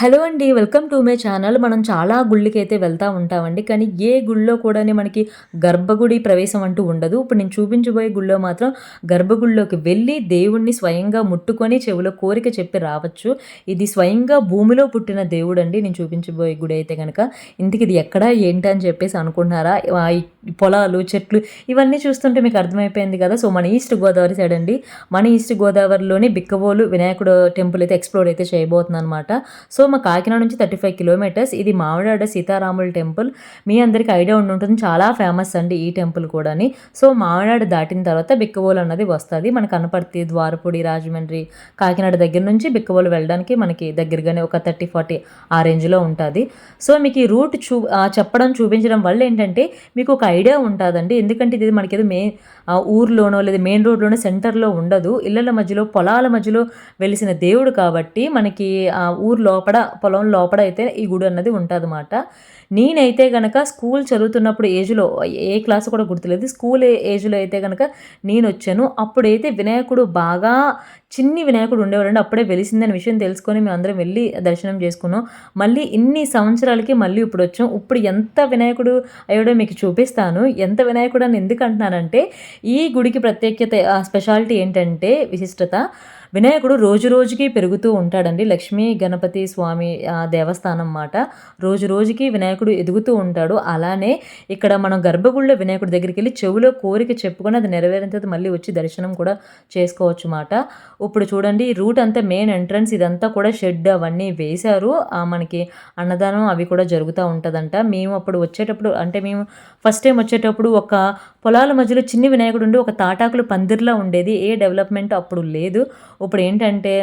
Hello అండి welcome to my channel. మనం చాలా గుళ్ళకి అయితే వెళ్తూ ఉంటామండి కానీ ఏ గుళ్ళో కూడా మనకి గర్భగుడి ప్రవేశం అంటూ ఉండదు. ఇప్పుడు నేను చూపించబోయే గుళ్ళో మాత్రం గర్భగుడిలోకి వెళ్ళి దేవుణ్ణి స్వయంగా ముట్టుకొని చెవిలో కోరిక చెప్పి రావచ్చు. ఇది స్వయంగా భూమిలో పుట్టిన దేవుడు అండి నేను చూపించబోయే గుడి అయితే కనుక ఇంటికి ఇది ఎక్కడ ఏంటి అని చెప్పేసి అనుకుంటున్నారా? పొలాలు చెట్లు ఇవన్నీ చూస్తుంటే మీకు అర్థమైపోయింది కదా. సో మన ఈస్ట్ గోదావరి సైడ్ అండి. మన ఈస్ట్ గోదావరిలోని బిక్కవోలు వినాయకుడు టెంపుల్ అయితే ఎక్స్ప్లోర్ అయితే చేయబోతుంది అనమాట సో మా కాకినాడ నుంచి థర్టీ ఫైవ్ కిలోమీటర్స్. ఇది మామిడాడ సీతారాముల టెంపుల్. మీ అందరికీ ఐడియా ఉండి ఉంటుంది చాలా ఫేమస్ అండి ఈ టెంపుల్ కూడాని. సో మామిడాడ దాటిన తర్వాత బిక్కవోలు అన్నది వస్తుంది. మనకు కనపర్తి ద్వారపూడి రాజమండ్రి కాకినాడ దగ్గర నుంచి బిక్కవోలు వెళ్ళడానికి మనకి దగ్గరగానే ఒక థర్టీ ఫార్టీ ఆ రేంజ్లో ఉంటుంది. సో మీకు ఈ రూట్ చూ చెప్పడం చూపించడం వల్ల ఏంటంటే మీకు ఒక ఐడియా ఉంటుందండి. ఎందుకంటే ఇది మనకి ఏదో మెయిన్ ఊర్లోనో లేదా మెయిన్ రోడ్లోనో సెంటర్లో ఉండదు. ఇళ్ళల మధ్యలో పొలాల మధ్యలో వెలిసిన దేవుడు కాబట్టి మనకి ఆ ఊరు లోపల పొలం లోపల అయితే ఈ గుడి అన్నది ఉంటుందన్నమాట. నేనైతే గనక స్కూల్ చదువుతున్నప్పుడు ఏజ్లో ఏ క్లాస్ కూడా గుర్తులేదు. స్కూల్ ఏజ్లో అయితే గనక నేను వచ్చాను అప్పుడైతే వినాయకుడు బాగా చిన్ని వినాయకుడు ఉండేవాడండి. అప్పుడే వెలిసిందని విషయం తెలుసుకొని మేము అందరం వెళ్ళి దర్శనం చేసుకున్నాం. మళ్ళీ ఇన్ని సంవత్సరాలకి మళ్ళీ ఇప్పుడు వచ్చాం ఇప్పుడు ఎంత వినాయకుడు అయ్యాడో మీకు చూపిస్తాను. ఎంత వినాయకుడు అని ఎందుకు అంటున్నానంటే ఈ గుడికి ప్రత్యేకత స్పెషాలిటీ ఏంటంటే విశిష్టత వినాయకుడు రోజు రోజుకి పెరుగుతూ ఉంటాడండి. లక్ష్మీ గణపతి స్వామి ఆ, దేవస్థానం మాట. రోజు రోజుకి వినాయకుడు ఎదుగుతూ ఉంటాడు. అలానే ఇక్కడ మనం గర్భగుడిలో వినాయకుడి దగ్గరికి వెళ్ళి చెవిలో కోరిక చెప్పుకొని అది నెరవేరిన తర్వాత మళ్ళీ వచ్చి దర్శనం కూడా చేసుకోవచ్చు మాట. ఇప్పుడు చూడండి ఈ రూట్ అంతా మెయిన్ ఎంట్రన్స్ ఇదంతా కూడా షెడ్ అవన్నీ వేశారు. మనకి అన్నదానం అవి కూడా జరుగుతూ ఉంటుందంట. మేము అప్పుడు వచ్చేటప్పుడు అంటే మేము ఫస్ట్ టైం వచ్చేటప్పుడు ఒక పొలాల మధ్యలో చిన్ని వినాయకుడు ఉండి ఒక తాటాకులు పందిర్లా ఉండేది. ఏ డెవలప్మెంట్ అప్పుడు లేదు. ఇప్పుడు ఏంటంటే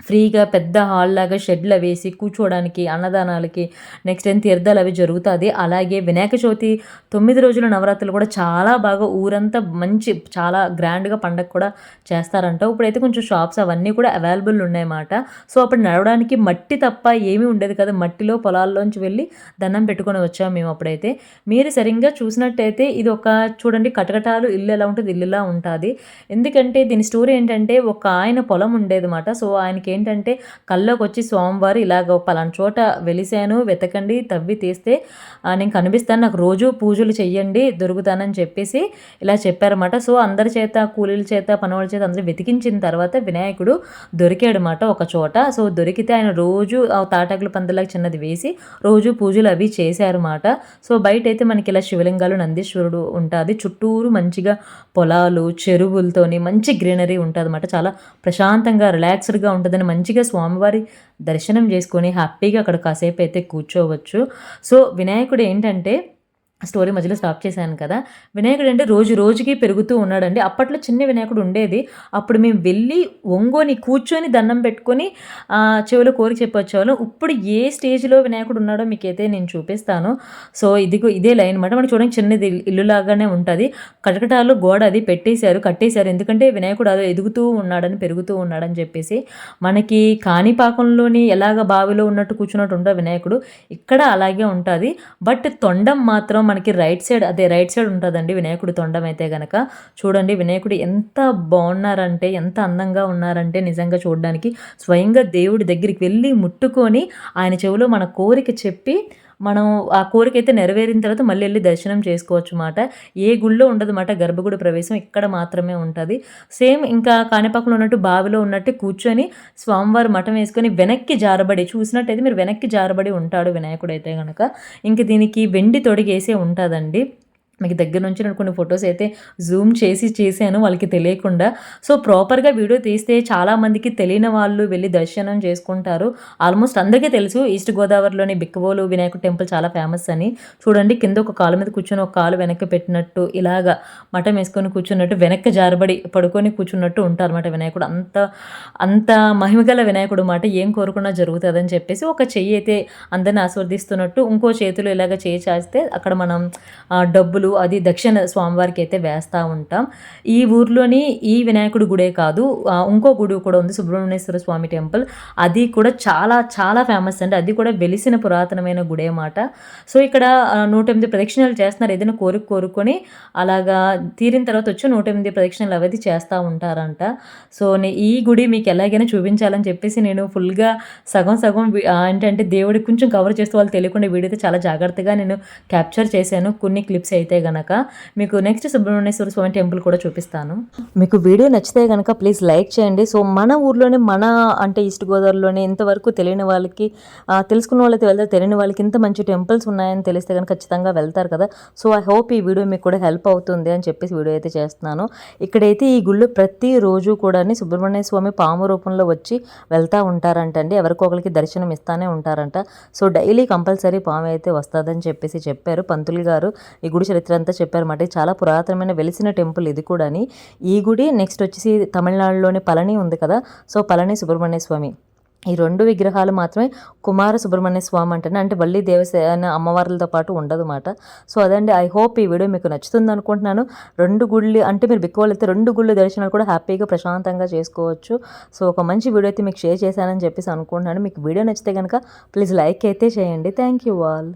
ఫ్రీగా పెద్ద హాల్ లాగా షెడ్లు వేసి కూర్చోవడానికి అన్నదానాలకి నెక్స్ట్ ఏం తీర్థాలు అవి జరుగుతుంది. అలాగే వినాయక చవితి తొమ్మిది రోజుల నవరాత్రులు కూడా చాలా బాగా ఊరంతా మంచి చాలా గ్రాండ్గా పండగ కూడా చేస్తారంట. ఇప్పుడైతే కొంచెం షాప్స్ అవన్నీ కూడా అవైలబుల్ ఉన్నాయన్నమాట. సో అప్పుడు నడవడానికి మట్టి తప్ప ఏమీ ఉండేది కదా. మట్టిలో పొలాల్లోంచి వెళ్ళి దండం పెట్టుకొని వచ్చాము మేము అప్పుడైతే. మీరు సరిగ్గా చూసినట్టయితే ఇది ఒక చూడండి కటకటాలు ఇల్లు ఎలా ఉంటుంది ఇల్లులా ఉంటుంది. ఎందుకంటే దీని స్టోరీ ఏంటంటే ఒక ఆయన పొలం ఉండేదన్నమాట. సో ఆయనకి ఏంటంటే కల్లోకి వచ్చి స్వామివారు ఇలాగ పలానా చోట వెలిసాను వెతకండి తవ్వి తీస్తే నేను కనిపిస్తాను నాకు రోజు పూజలు చెయ్యండి దొరుకుతానని చెప్పేసి ఇలా చెప్పారన్నమాట. సో అందరి చేత కూలీల చేత పనివాళ్ళ చేత అందరూ వెతికించిన తర్వాత వినాయకుడు దొరికాడనమాట ఒక చోట. సో దొరికితే ఆయన రోజు ఆ తాటాకుల పందులకు చిన్నది వేసి రోజు పూజలు అవి చేశారన్నమాట. సో బయట అయితే మనకి ఇలా శివలింగాలు నందీశ్వరుడు ఉంటుంది. చుట్టూరు మంచిగా పొలాలు చెరువులతోని మంచి గ్రీనరీ ఉంటుంది చాలా ప్రశాంతంగా రిలాక్స్డ్గా ఉంటుందని మంచిగా స్వామివారి దర్శనం చేసుకొని హ్యాపీగా అక్కడ కాసేపు అయితే కూర్చోవచ్చు. సో వినాయకుడు ఏంటంటే స్టోరీ మధ్యలో స్టాప్ చేశాను కదా. వినాయకుడు అంటే రోజు రోజుకి పెరుగుతూ ఉన్నాడండి. అప్పట్లో చిన్న వినాయకుడు ఉండేది. అప్పుడు మేము వెళ్ళి ఒంగోని కూర్చొని దండం పెట్టుకొని చెవిలో కోరిక చెప్పొచ్చేవాళ్ళం. ఇప్పుడు ఏ స్టేజ్లో వినాయకుడు ఉన్నాడో మీకైతే నేను చూపిస్తాను. సో ఇదిగో ఇదే లైన్ అనమాట మనకి చూడండి చిన్నది ఇల్లు- ఇల్లు లాగానే ఉంటుంది. కటకటాలు గోడ అది పెట్టేశారు కట్టేశారు. ఎందుకంటే వినాయకుడు అదో ఎదుగుతూ ఉన్నాడని పెరుగుతూ ఉన్నాడని చెప్పేసి. మనకి కాణిపాకంలోని ఎలాగ బావిలో ఉన్నట్టు కూర్చున్నట్టు ఉండో వినాయకుడు. ఇక్కడ అలాగే ఉంటుంది. బట్ తొండం మాత్రం మనకి రైట్ సైడ్ అదే రైట్ సైడ్ ఉంటుందండి వినాయకుడి తొండం అయితే కనుక చూడండి వినాయకుడు ఎంత బాగున్నారంటే ఎంత అందంగా ఉన్నారంటే నిజంగా చూడడానికి. స్వయంగా దేవుడి దగ్గరికి వెళ్ళి ముట్టుకొని ఆయన చెవిలో మన కోరిక చెప్పి మనం ఆ కోరిక అయితే నెరవేరిన తర్వాత మళ్ళీ వెళ్ళి దర్శనం చేసుకోవచ్చు అన్నమాట ఏ గుళ్ళో ఉండదన్నమాట గర్భగుడి ప్రవేశం ఇక్కడ మాత్రమే ఉంటుంది. సేమ్ ఇంకా కాణిపాకంలో ఉన్నట్టు బావిలో ఉన్నట్టు కూర్చొని స్వామివారు మఠం వేసుకొని వెనక్కి జారబడి చూసినట్టయితే మీరు వెనక్కి జారబడి ఉంటాడు వినాయకుడు అయితే కనుక ఇంక దీనికి వెండి తొడిగేసే ఉంటుందండి. మీకు దగ్గర నుంచి నేను కొన్ని ఫొటోస్ అయితే జూమ్ చేసి చేశాను వాళ్ళకి తెలియకుండా. సో ప్రాపర్గా వీడియో తీస్తే చాలామందికి తెలియని వాళ్ళు వెళ్ళి దర్శనం చేసుకుంటారు. ఆల్మోస్ట్ అందరికీ తెలుసు ఈస్ట్ గోదావరిలోని బిక్కవోలు వినాయకుడు టెంపుల్ చాలా ఫేమస్ అని. చూడండి కింద ఒక కాలు మీద కూర్చొని ఒక కాలు వెనక్కి పెట్టినట్టు ఇలాగా మఠం వేసుకొని కూర్చున్నట్టు వెనక్కి జారబడి పడుకొని కూర్చున్నట్టు ఉంటారు అనమాట వినాయకుడు. అంత అంత మహిమగల వినాయకుడు మాట ఏం కోరుకున్నా జరుగుతుందని చెప్పేసి ఒక చెయ్యి అయితే అందరిని ఆస్వాదిస్తున్నట్టు ఇంకో చేతిలో ఇలాగ చేయి చాస్తే అక్కడ మనం డబ్బులు అది దక్షిణ స్వామివారికి అయితే వేస్తూ ఉంటాం. ఈ ఊర్లోని ఈ వినాయకుడి గుడే కాదు ఇంకో గుడి కూడా ఉంది సుబ్రహ్మణ్యేశ్వర స్వామి టెంపుల్. అది కూడా చాలా చాలా ఫేమస్ అండి. అది కూడా వెలిసిన పురాతనమైన గుడి అన్నమాట సో ఇక్కడ నూట ఎనిమిది ప్రదక్షిణలు చేస్తున్నారు. ఏదైనా కోరిక కోరుకొని అలాగా తీరిన తర్వాత వచ్చి నూట ఎనిమిది ప్రదక్షిణలు అవైతే చేస్తూ ఉంటారంట. సో ఈ గుడి మీకు ఎలాగైనా చూపించాలని చెప్పేసి నేను ఫుల్గా సగం సగం ఏంటంటే దేవుడికి కొంచెం కవర్ చేస్తూ వాళ్ళు తెలియకుండా వీడియో అయితే చాలా జాగ్రత్తగా నేను క్యాప్చర్ చేశాను. కొన్ని క్లిప్స్ అయితే గనక మీకు నెక్స్ట్ సుబ్రహ్మణ్యేశ్వర స్వామి టెంపుల్ కూడా చూపిస్తాను. మీకు వీడియో నచ్చితే గనక ప్లీజ్ లైక్ చేయండి. సో మన ఊర్లోనే మన అంటే ఈస్ట్ గోదావరిలోనే ఇంతవరకు తెలియని వాళ్ళకి తెలుసుకున్న వాళ్ళైతే వెళ్తారు. తెలియని వాళ్ళకి ఇంత మంచి టెంపుల్స్ ఉన్నాయని తెలిస్తే కనుక ఖచ్చితంగా వెళ్తారు కదా. సో ఐ హోప్ ఈ వీడియో మీకు కూడా హెల్ప్ అవుతుంది అని చెప్పేసి వీడియో అయితే చేస్తున్నాను. ఇక్కడైతే ఈ గుళ్ళు ప్రతిరోజు కూడా సుబ్రహ్మణ్య స్వామి పాము రూపంలో వచ్చి వెళ్తూ ఉంటారంటండి. ఎవరికొకరికి దర్శనం ఇస్తానే ఉంటారంట. సో డైలీ కంపల్సరీ పాము అయితే వస్తుందని చెప్పేసి చెప్పారు పంతులు గారు. ఈ గుడి చరిత్ర అంతా చెప్పారన్నమాట చాలా పురాతనమైన వెలిసిన టెంపుల్ ఇది కూడాని. ఈ గుడి నెక్స్ట్ వచ్చేసి తమిళనాడులోని పళని ఉంది కదా. సో పళని సుబ్రహ్మణ్య స్వామి. ఈ రెండు విగ్రహాలు మాత్రమే కుమార సుబ్రహ్మణ్య స్వామి అంటేనే అంటే వల్లి దేవసేన అమ్మవార్లతో పాటు ఉండదు మాట సో అదండి. ఐ హోప్ ఈ వీడియో మీకు నచ్చుతుంది అనుకుంటున్నాను. రెండు గుళ్ళు అంటే మీరు బిక్కువల్ అయితే రెండు గుళ్ళు దర్శనాలు కూడా హ్యాపీగా ప్రశాంతంగా చేసుకోవచ్చు. సో ఒక మంచి వీడియో అయితే మీకు షేర్ చేశానని చెప్పేసి అనుకుంటున్నాను. మీకు వీడియో నచ్చితే కనుక ప్లీజ్ లైక్ అయితే చేయండి. Thank you all